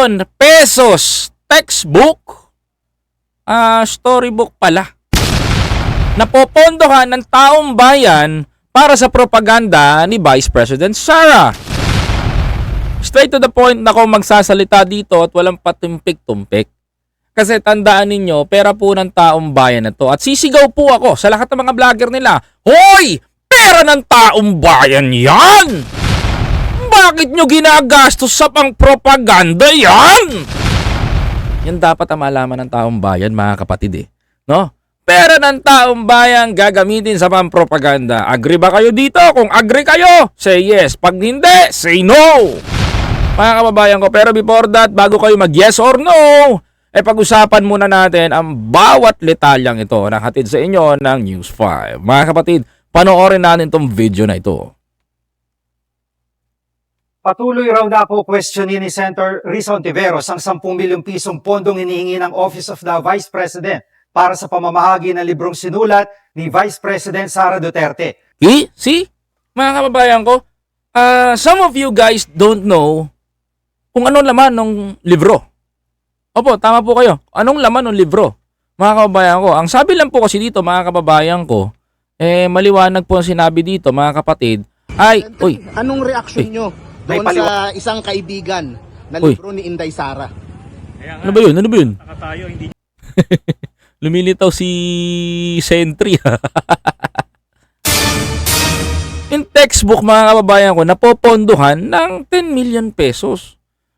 million pesos textbook, ah storybook pala. Napopondohan ng taong bayan para sa propaganda ni Vice President Sara. Straight to the point na ako magsasalita dito at walang patimpik-tumpik. Kasi tandaan ninyo, pera po ng taong bayan na to. At sisigaw po ako sa lahat ng mga vlogger nila, Hoy! Pera ng taong bayan yan! Bakit nyo ginagastos sa pang propaganda yan? Yan dapat ang malaman ng taong bayan, mga kapatid eh. No? Pera ng taong bayan gagamitin sa pang propaganda. Agree ba kayo dito? Kung agree kayo, say yes. Pag hindi, say no. Mga kababayan ko, pero before that, bago kayo mag yes or no, eh pag-usapan muna natin ang bawat letalyang ito na hatid sa inyo ng News 5. Mga kapatid, panoorin natin tong video na ito. Patuloy raw na po questionin ni Senator Risa Ontiveros ang 10 milyong pisong pondong hinihingi ng Office of the Vice President para sa pamamahagi ng librong sinulat ni Vice President Sara Duterte. Eh, see? Mga kababayan ko, ah, some of you guys don't know kung anong laman ng libro. Opo, tama po kayo. Anong laman ng libro? Mga kababayan ko, ang sabi lang po kasi dito, mga kababayan ko, eh, maliwanag po ang sinabi dito, mga kapatid, ay, uy, Anong reaksyon Uy. nyo May doon sa isang kaibigan na Uy. libro ni Inday Sara? ano ba yun? Ano ba yun? Lumilitaw si Sentry. Yung textbook mga kababayan ko napopondohan ng 10 million pesos.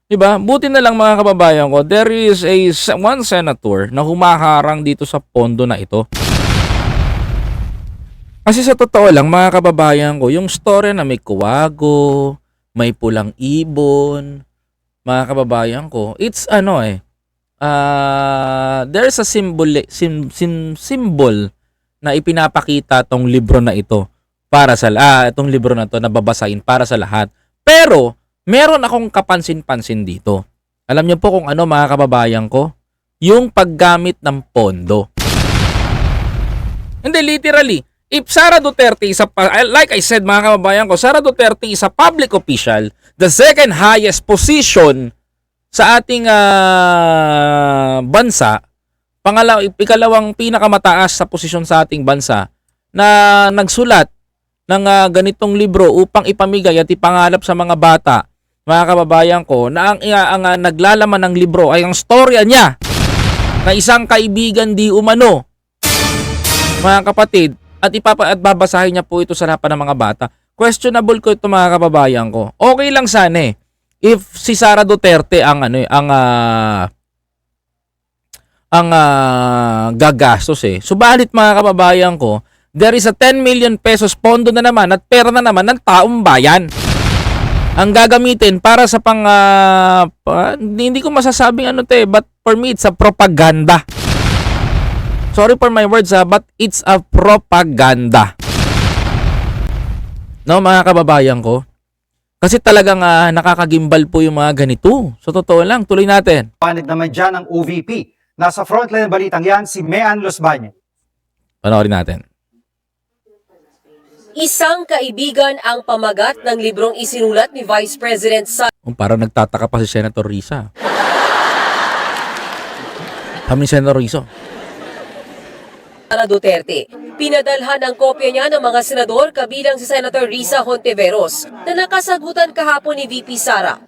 'Di ba? Buti na lang mga kababayan ko, there is a one senator na humaharang dito sa pondo na ito. Kasi sa totoo lang mga kababayan ko, yung story na may kuwago, may pulang ibon, mga kababayan ko, it's ano eh, ah there's a symbol sim, sim, symbol na ipinapakita tong libro na ito para sa ah, itong libro na to na babasahin para sa lahat. Pero meron akong kapansin-pansin dito. Alam niyo po kung ano mga kababayan ko? Yung paggamit ng pondo. Hindi literally, if Sara Duterte is a, like I said mga kababayan ko, Sara Duterte is a public official, the second highest position sa ating ah, bansa, pangalaw, ikalawang pinakamataas sa posisyon sa ating bansa na nagsulat ng ah, ganitong libro upang ipamigay at ipangalap sa mga bata, mga kababayan ko, na ang, ang, ah, naglalaman ng libro ay ang storya niya na isang kaibigan di umano, mga kapatid, at ipapa at babasahin niya po ito sa harapan ng mga bata. Questionable ko ito mga kababayan ko. Okay lang sana eh if si Sara Duterte ang ano eh, ang ah, ang ah, gagastos eh. Subalit mga kababayan ko, there is a 10 million pesos pondo na naman at pera na naman ng taong bayan. Ang gagamitin para sa pang ah, pa- hindi, ko masasabing ano te, but for me it's a propaganda. Sorry for my words ha, but it's a propaganda. No mga kababayan ko, kasi talagang ah, nakakagimbal po yung mga ganito. So totoo lang, tuloy natin. Panit naman dyan ang OVP. Nasa frontline ng balitang yan si Mean Losbañez. Panoorin natin. Isang kaibigan ang pamagat ng librong isinulat ni Vice President Sara Oh, parang nagtataka pa si Senator Risa. Kami Senator Risa. Duterte. Pinadalhan ang kopya niya ng mga senador kabilang si Senator Risa Hontiveros na nakasagutan kahapon ni VP Sara.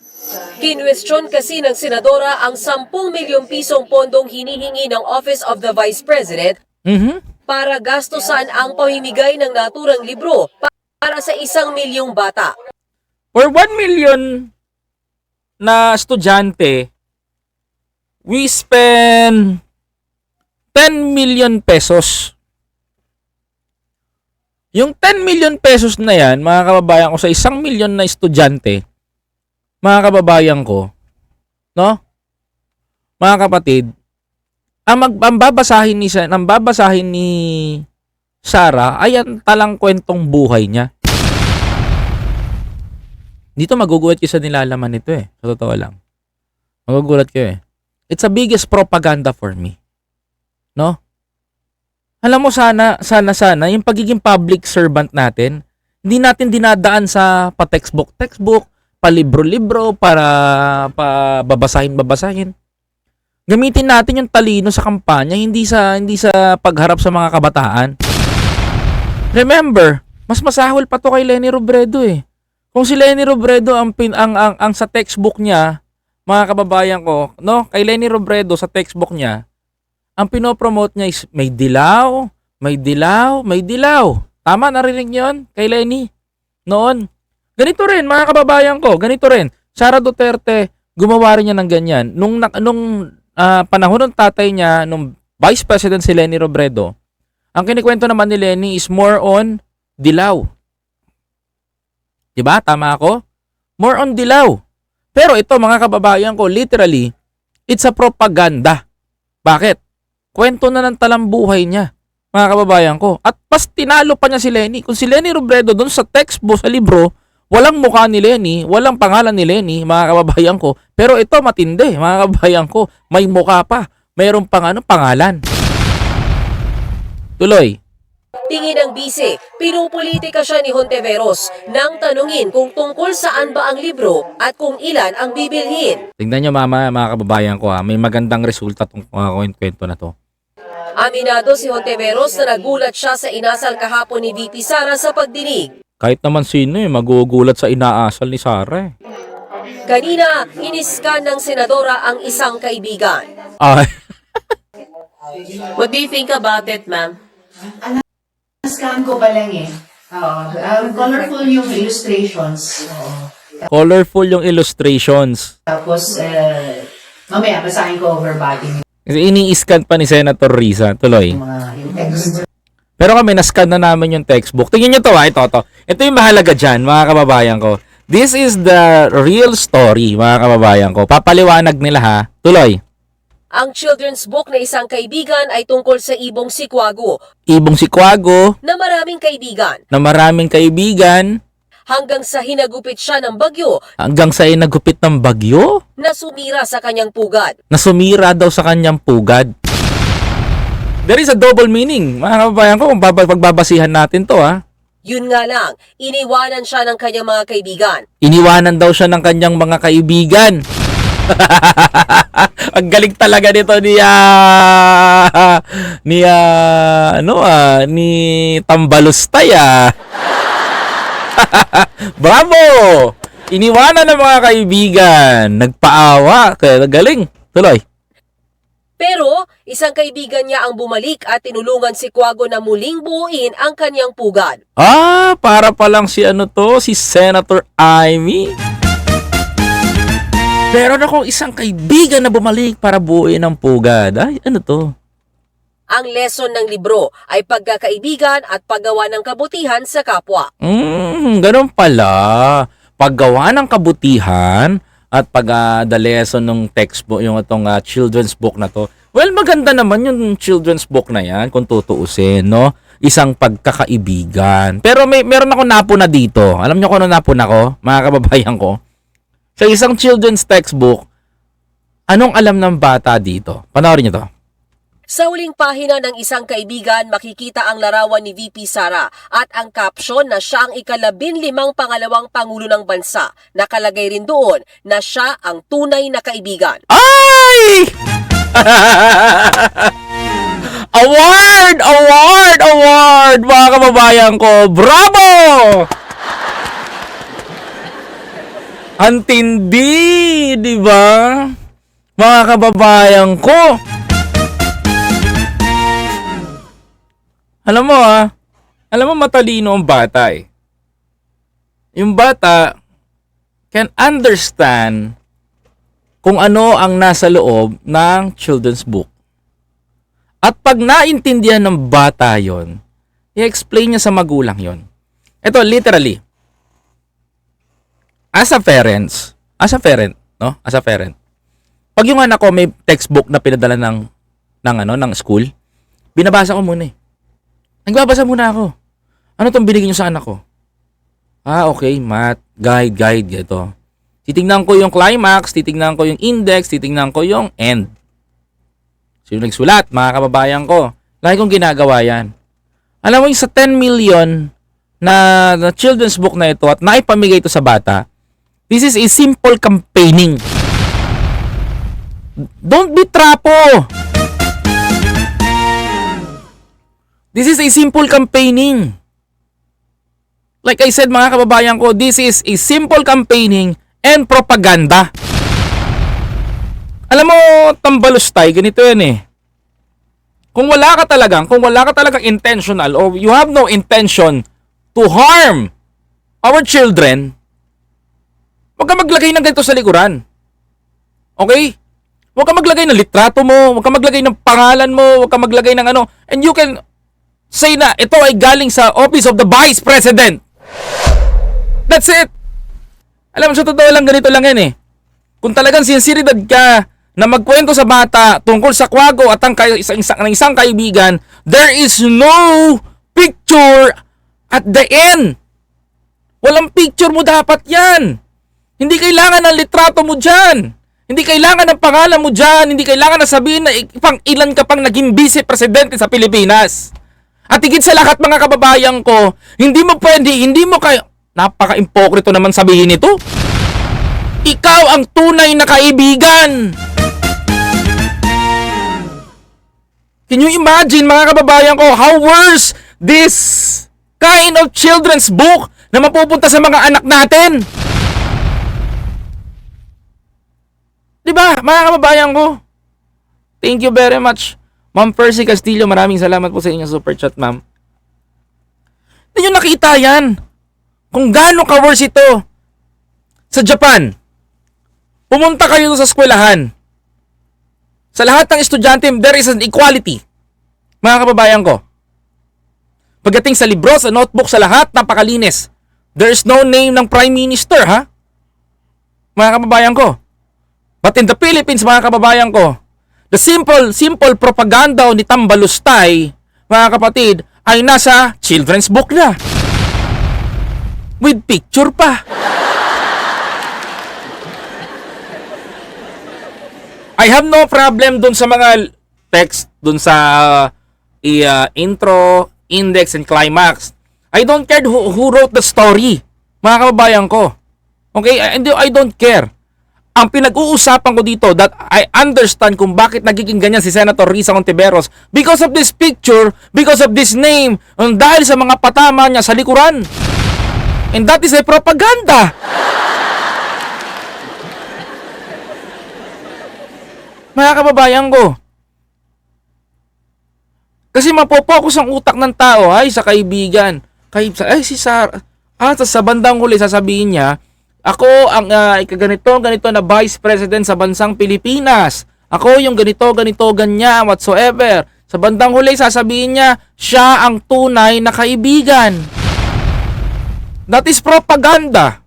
Kinwestiyon kasi ng senadora ang 10 milyong pisong pondong hinihingi ng Office of the Vice President Mhm. para gastusan ang pamimigay ng naturang libro pa- para sa isang milyong bata. For 1 million na estudyante, we spend 10 million pesos. Yung 10 million pesos na yan, mga kababayan ko, sa isang milyon na estudyante, mga kababayan ko, no? Mga kapatid, ang, mag, ang babasahin ni ang babasahin ni Sarah ay ang talang kwentong buhay niya. Dito magugulat kayo sa nilalaman nito eh. Sa totoo lang. Magugulat kayo eh. It's the biggest propaganda for me. No? Alam mo sana, sana, sana, yung pagiging public servant natin, hindi natin dinadaan sa pa-textbook, textbook, palibro-libro para pa babasahin babasahin. Gamitin natin yung talino sa kampanya, hindi sa hindi sa pagharap sa mga kabataan. Remember, mas masahol pa to kay Lenny Robredo eh. Kung si Lenny Robredo ang pin, ang, ang ang sa textbook niya, mga kababayan ko, no? Kay Lenny Robredo sa textbook niya, ang pinopromote niya is may dilaw, may dilaw, may dilaw. Tama, narinig niyo yun kay Lenny? Noon. Ganito rin, mga kababayan ko, ganito rin. Sara Duterte, gumawa rin niya ng ganyan. Nung, nung ah, panahon ng tatay niya, nung Vice President si Lenny Robredo, ang kinikwento naman ni Lenny is more on dilaw. 'Di ba? Tama ako? More on dilaw. Pero ito mga kababayan ko, literally, it's a propaganda. Bakit? Kwento na ng talambuhay niya, mga kababayan ko. At pas tinalo pa niya si Lenny. Kung si Lenny Robredo doon sa textbook, sa libro, walang mukha ni Lenny, walang pangalan ni Lenny, mga kababayan ko. Pero ito matindi, mga kababayan ko. May mukha pa. Mayroong pang ano, pangalan. Tuloy. Tingin ng bise, pinupolitika siya ni Honteveros nang tanungin kung tungkol saan ba ang libro at kung ilan ang bibilhin. Tingnan nyo mama, mga kababayan ko ha, may magandang resulta tong uh, kwento na to. Aminado si Honteveros na nagulat siya sa inasal kahapon ni VP Sara sa pagdinig. Kahit naman sino eh, magugulat sa inaasal ni Sarah eh. Kanina, iniskan ng senadora ang isang kaibigan. Ay, What do you think about it, ma'am? Scan ko pa lang eh. Oo. Ah, colorful yung illustrations. Oo. colorful yung illustrations. Tapos, eh, mamaya, basahin ko over body Kasi ini-scan pa ni Senator Risa. Tuloy. Pero kami, na-scan na namin yung textbook. Tingnan nyo to ha, ito, ito. Ito yung mahalaga dyan, mga kababayan ko. This is the real story, mga kababayan ko. Papaliwanag nila ha. Tuloy. Ang children's book na isang kaibigan ay tungkol sa ibong si Kwago Ibong si Kwago, na maraming kaibigan na maraming kaibigan, hanggang sa hinagupit siya ng bagyo hanggang sa nagupit ng bagyo, na sumira sa kanyang pugad. na sumira daw sa kanyang pugad. There is a double meaning, mga kababayan ko, kung baba- pagbabasihan natin to ha. Yun nga lang, iniwanan siya ng kanyang mga kaibigan. Iniwanan daw siya ng kanyang mga kaibigan. Ang galing talaga nito ni ah, ni ah, ano ah, ni Tambalustay ah. Bravo! Iniwanan ng mga kaibigan, nagpaawa, kaya galing. Tuloy. Pero, isang kaibigan niya ang bumalik at tinulungan si Kwago na muling buuin ang kanyang pugad. Ah, para pa lang si ano to, si Senator Amy. Meron akong isang kaibigan na bumalik para buuin ang pugad. Ay, ano to? Ang lesson ng libro ay pagkakaibigan at paggawa ng kabutihan sa kapwa. Mm, ganun pala. Paggawa ng kabutihan at pag ah, the lesson ng textbook, yung itong ah, children's book na to. Well, maganda naman yung children's book na yan kung tutuusin, no? Isang pagkakaibigan. Pero may meron ako napuna dito. Alam niyo kung ano napuna ko, mga kababayan ko? Sa isang children's textbook, anong alam ng bata dito? Panoorin niyo to. Sa huling pahina ng isang kaibigan, makikita ang larawan ni VP Sara at ang caption na siya ang ikalabin limang pangalawang pangulo ng bansa. Nakalagay rin doon na siya ang tunay na kaibigan. Ay! award! Award! Award! Mga kababayan ko, bravo! Ang tindi, di ba? Mga kababayan ko. Alam mo ah, alam mo matalino ang bata eh. Yung bata can understand kung ano ang nasa loob ng children's book. At pag naintindihan ng bata yon, i-explain niya sa magulang yon. Ito, literally, as a parents, as a parent, no? As a parent, pag yung anak ko may textbook na pinadala ng, ng, ano, ng school, binabasa ko muna eh. Nagbabasa muna ako. Ano tong binigyan niyo sa anak ko? Ah, okay, math, guide, guide, ito. Titingnan ko yung climax, titingnan ko yung index, titingnan ko yung end. Sino nagsulat? Mga kababayan ko. Lagi kong ginagawa yan. Alam mo yung sa 10 million na, na children's book na ito at naipamigay ito sa bata, This is a simple campaigning. Don't be trapo. This is a simple campaigning. Like I said mga kababayan ko, this is a simple campaigning and propaganda. Alam mo, tambalustay, ganito yan eh. Kung wala ka talagang, kung wala ka talagang intentional or you have no intention to harm our children, huwag ka maglagay ng ganito sa likuran. Okay? Huwag ka maglagay ng litrato mo, huwag ka maglagay ng pangalan mo, huwag ka maglagay ng ano, and you can say na ito ay galing sa office of the vice president. That's it. Alam mo, sa totoo lang, ganito lang yan eh. Kung talagang sinseridad ka na magkwento sa bata tungkol sa kwago at ang kay, isang, isang, ng isang kaibigan, there is no picture at the end. Walang picture mo dapat yan. Hindi kailangan ng litrato mo dyan. Hindi kailangan ng pangalan mo dyan. Hindi kailangan na sabihin na ik- pang ilan ka pang naging vice-presidente sa Pilipinas. At higit sa lahat mga kababayan ko, hindi mo pwede, hindi mo kayo, napaka-impokrito naman sabihin ito. Ikaw ang tunay na kaibigan. Can you imagine mga kababayan ko how worse this kind of children's book na mapupunta sa mga anak natin? 'Di ba, mga kababayan ko? Thank you very much. Ma'am Percy Castillo, maraming salamat po sa inyong super chat, ma'am. Hindi nyo nakita yan. Kung gaano ka-worse ito. Sa Japan, pumunta kayo sa eskwelahan. Sa lahat ng estudyante, there is an equality. Mga kababayan ko. Pagdating sa libro, sa notebook, sa lahat, napakalinis. There is no name ng Prime Minister, ha? Mga kababayan ko. But in the Philippines, mga kababayan ko, the simple, simple propaganda ni Tambalustay, mga kapatid, ay nasa children's book na. With picture pa. I have no problem dun sa mga text dun sa uh, uh, intro, index, and climax. I don't care who, who wrote the story. Mga kababayan ko. Okay? I, I don't care. Ang pinag-uusapan ko dito that I understand kung bakit nagiging ganyan si Senator Risa Contiveros because of this picture, because of this name, dahil sa mga patama niya sa likuran. And that is a propaganda. Mga kababayan ko. Kasi mapopokus ang utak ng tao ay sa kaibigan. Kay, ay si Sarah. Ah, sa bandang huli sasabihin niya, ako ang uh, ganito, ganito na vice president sa bansang Pilipinas. Ako yung ganito, ganito, ganyan, whatsoever. Sa bandang huli sasabihin niya, siya ang tunay na kaibigan. That is propaganda.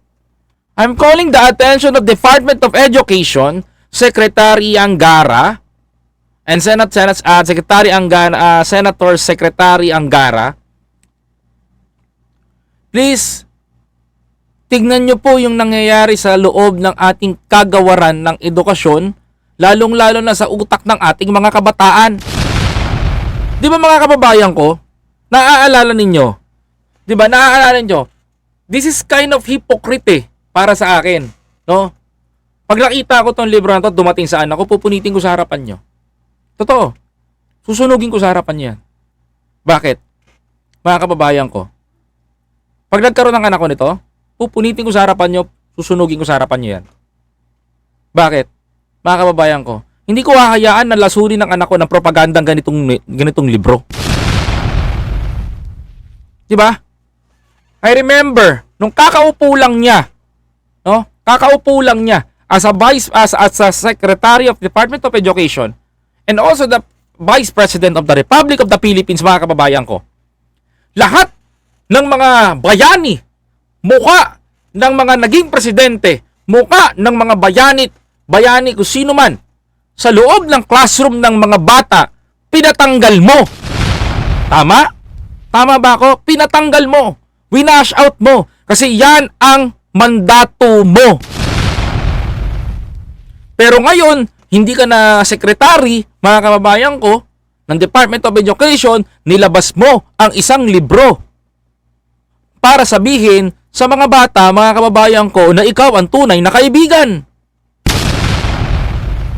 I'm calling the attention of Department of Education, Secretary Angara, and Senate Senate uh, Secretary Angara, uh, Senator Secretary Angara. Please tignan nyo po yung nangyayari sa loob ng ating kagawaran ng edukasyon, lalong-lalo na sa utak ng ating mga kabataan. Di ba mga kababayan ko, naaalala ninyo? Di ba, naaalala ninyo? This is kind of hypocrite eh, para sa akin. No? Pag nakita ko tong libro na to, dumating sa anak ko, pupunitin ko sa harapan nyo. Totoo. Susunugin ko sa harapan niya. Bakit? Mga kababayan ko, pag nagkaroon ng anak ko nito, pupunitin ko sa harapan nyo, susunugin ko sa harapan nyo yan. Bakit? Mga kababayan ko, hindi ko hahayaan na lasurin ng anak ko ng propagandang ganitong, ganitong libro. Di ba? I remember, nung kakaupo lang niya, no? Kakaupo lang niya as a vice as as a secretary of Department of Education and also the Vice President of the Republic of the Philippines, mga kababayan ko. Lahat ng mga bayani muka ng mga naging presidente, muka ng mga bayanit, bayani kung sino man, sa loob ng classroom ng mga bata, pinatanggal mo. Tama? Tama ba ako? Pinatanggal mo. Winash out mo. Kasi yan ang mandato mo. Pero ngayon, hindi ka na sekretary, mga kababayan ko, ng Department of Education, nilabas mo ang isang libro para sabihin sa mga bata, mga kababayan ko, na ikaw ang tunay na kaibigan.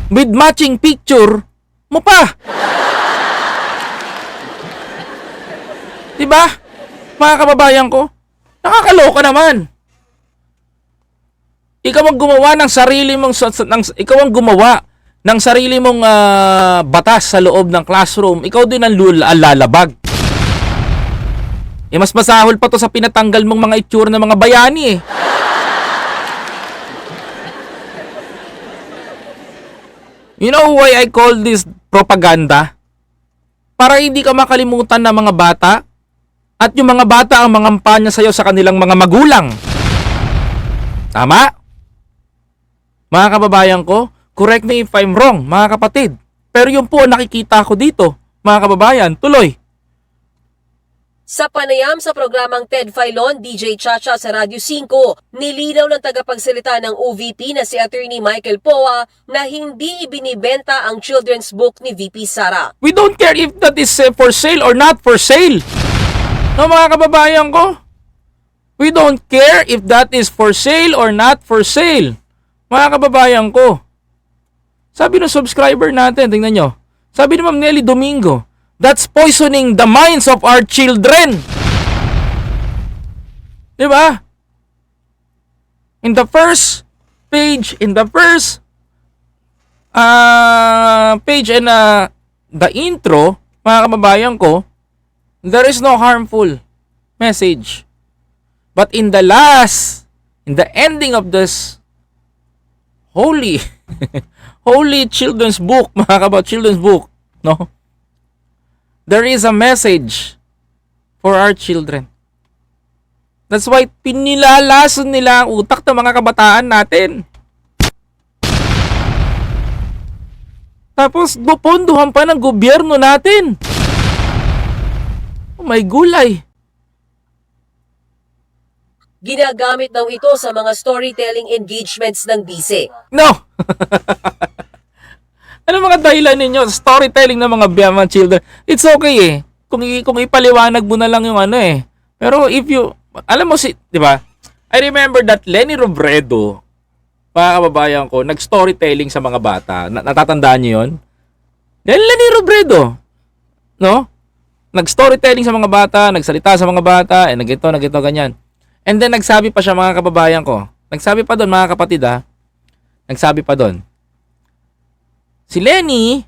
With matching picture mo pa. Diba? Mga kababayan ko, nakakaloka naman. Ikaw ang gumawa ng sarili mong ng, ikaw ang gumawa ng sarili mong ah, batas sa loob ng classroom. Ikaw din ang lul- ang lalabag. Eh mas masahol pa to sa pinatanggal mong mga itsura ng mga bayani eh. You know why I call this propaganda? Para hindi ka makalimutan ng mga bata at yung mga bata ang mangampanya sa'yo sa kanilang mga magulang. Tama? Mga kababayan ko, correct me if I'm wrong, mga kapatid. Pero yun po ang nakikita ko dito, mga kababayan. Tuloy. Sa panayam sa programang Ted Filon, DJ Chacha sa Radyo 5, nilinaw ng tagapagsalita ng OVP na si Attorney Michael Poa na hindi ibinibenta ang children's book ni VP Sara. We don't care if that is uh, for sale or not for sale. No, mga kababayan ko? We don't care if that is for sale or not for sale. Mga kababayan ko. Sabi ng subscriber natin, tingnan nyo. Sabi ni Ma'am Nelly Domingo, that's poisoning the minds of our children. Di ba? In the first page, in the first uh, page and uh, the intro, mga kababayan ko, there is no harmful message. But in the last, in the ending of this holy, holy children's book, mga kababayan, children's book, no? There is a message for our children. That's why pinilalason nila ang utak ng mga kabataan natin. Tapos pupunduhan pa ng gobyerno natin. Oh my gulay. Ginagamit daw ito sa mga storytelling engagements ng bise. No! ano mga dahilan ninyo? Storytelling ng mga Biyaman children. It's okay eh. Kung, kung ipaliwanag mo na lang yung ano eh. Pero if you, alam mo si, di ba? I remember that Lenny Robredo, mga kababayan ko, nag-storytelling sa mga bata. Na- natatandaan niyo yun? Dahil Lenny Robredo, no? Nag-storytelling sa mga bata, nagsalita sa mga bata, eh, nagito, nagito, ganyan. And then nagsabi pa siya mga kababayan ko. Nagsabi pa doon mga kapatid ah. Nagsabi pa doon. Si Lenny,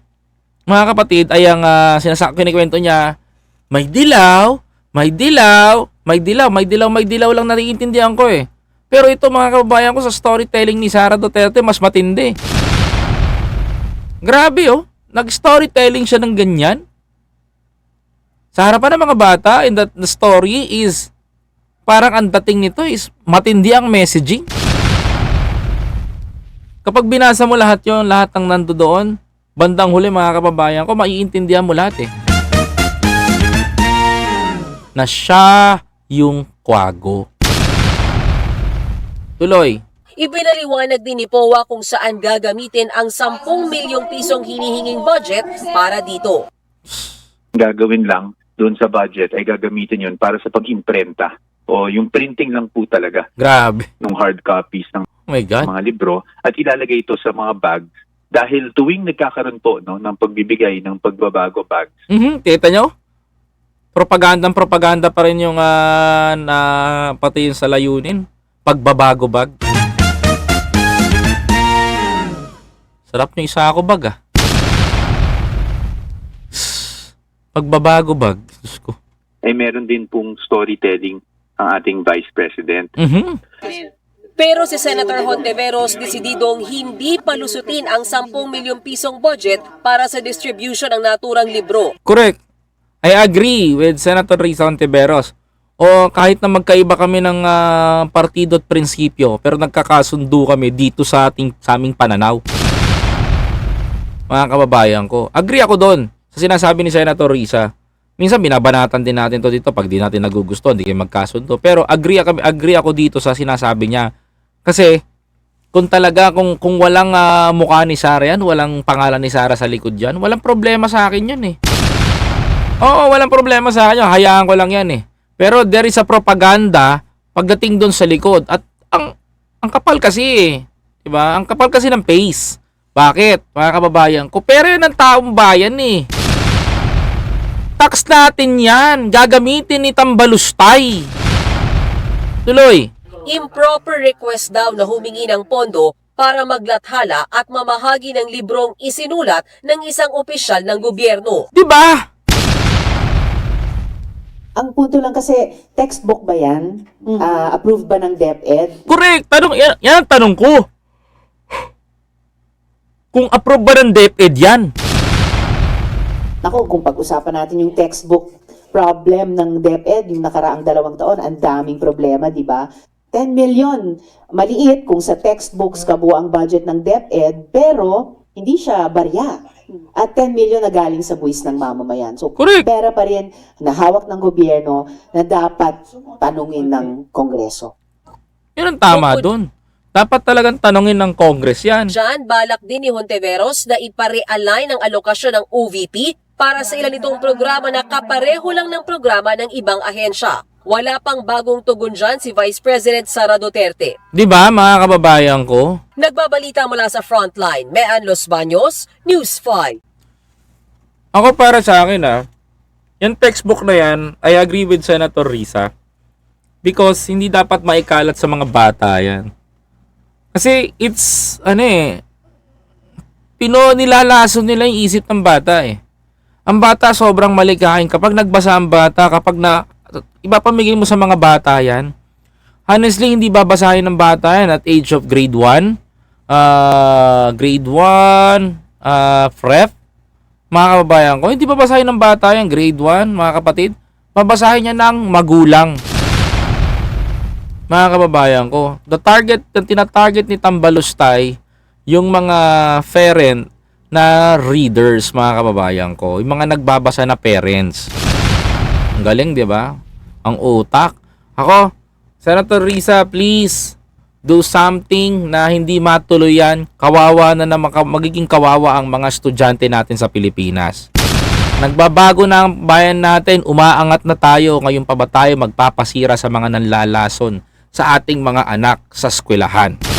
mga kapatid, ay ang uh, sinasak kinikwento niya, may dilaw, may dilaw, may dilaw, may dilaw, may dilaw lang naiintindihan ko eh. Pero ito mga kababayan ko sa storytelling ni Sara Duterte mas matindi. Grabe oh, nag-storytelling siya ng ganyan. Sa harapan ng mga bata, and that the story is parang ang dating nito is matindi ang messaging. Kapag binasa mo lahat yon, lahat ng nando doon, bandang huli mga kababayan ko, maiintindihan mo lahat eh. Na siya yung kwago. Tuloy. Ipinaliwanag din ni POA kung saan gagamitin ang 10 milyong pisong hinihinging budget para dito. gagawin lang doon sa budget ay gagamitin yun para sa pag-imprenta o yung printing lang po talaga Grabe. ng hard copies ng Oh my God. mga libro at ilalagay ito sa mga bag dahil tuwing nagkakaroon po no, ng pagbibigay ng pagbabago bag, Mhm, kita nyo? Propagandang propaganda pa rin yung ah, na pati yung sa layunin. Pagbabago bag. Sarap yung isa ako bag ah. Pagbabago bag. Diyos ko. ay meron din pong storytelling ang ating Vice President. Mhm. Pero si Senator Hontiveros desididong hindi palusutin ang 10 milyong pisong budget para sa distribution ng naturang libro. Correct. I agree with Senator Risa Ontiveros. O kahit na magkaiba kami ng ah, partido at prinsipyo, pero nagkakasundo kami dito sa ating sa aming pananaw. Mga kababayan ko. Agree ako doon sa sinasabi ni Senator Risa. Minsan binabanatan din natin to dito pag di natin nagugusto, hindi kayo magkasundo. Pero agree agree ako dito sa sinasabi niya. Kasi kung talaga kung kung walang ah, mukha ni Sara yan, walang pangalan ni Sara sa likod yan, walang problema sa akin yan eh. Oo, walang problema sa akin. Hayaan ko lang yan eh. Pero there is a propaganda pagdating doon sa likod. At ang ang kapal kasi eh. 'Di ba? Ang kapal kasi ng pace. Bakit? Mga kababayan ko, pera yan ng taong bayan eh. Tax natin yan. Gagamitin ni Tambalustay. Tuloy. Improper request daw na humingi ng pondo para maglathala at mamahagi ng librong isinulat ng isang opisyal ng gobyerno. 'Di ba? Ang punto lang kasi, textbook ba yan? Ah, approved ba ng DepEd? Correct. Tanong, yan, yan ang tanong ko. Kung approve ba ng DepEd yan? Naku, kung pag-usapan natin yung textbook problem ng DepEd, yung nakaraang dalawang taon, ang daming problema, di ba? 10 million, maliit kung sa textbooks kabuo ang budget ng DepEd, pero hindi siya barya. At 10 million na galing sa buwis ng mamamayan. So, Correct. pera pa rin na hawak ng gobyerno na dapat tanungin ng Kongreso. Yan ang tama Bukod- doon. Dapat talagang tanongin ng Congress yan. Diyan, balak din ni Honteveros na ipare-align ang alokasyon ng OVP para sa ilan itong programa na kapareho lang ng programa ng ibang ahensya. Wala pang bagong tugon dyan si Vice President Sara Duterte. Di ba mga kababayan ko? Nagbabalita mula sa Frontline, Mean Los Baños, News 5. Ako para sa akin ah, yung textbook na yan, I agree with Senator Risa. Because hindi dapat maikalat sa mga bata yan. Kasi it's, ano eh, pino nilalason nila yung isip ng bata eh. Ang bata sobrang malikain. Kapag nagbasa ang bata, kapag na, ipapamigay mo sa mga bata yan, honestly, hindi babasahin ng bata yan at age of grade 1, uh, grade 1, uh, prep, mga kababayan ko, hindi babasahin ng bata yan, grade 1, mga kapatid. Babasahin niya ng magulang. Mga kababayan ko, the target, the tinatarget ni Tambalustay, yung mga parent na readers, mga kababayan ko, yung mga nagbabasa na parents. Ang galing, di ba? Ang utak. Ako, Senator Risa, please, do something na hindi matuloy yan. Kawawa na na maka- magiging kawawa ang mga estudyante natin sa Pilipinas. Nagbabago na ang bayan natin, umaangat na tayo. Ngayon pa ba tayo magpapasira sa mga nanlalason sa ating mga anak sa eskwelahan?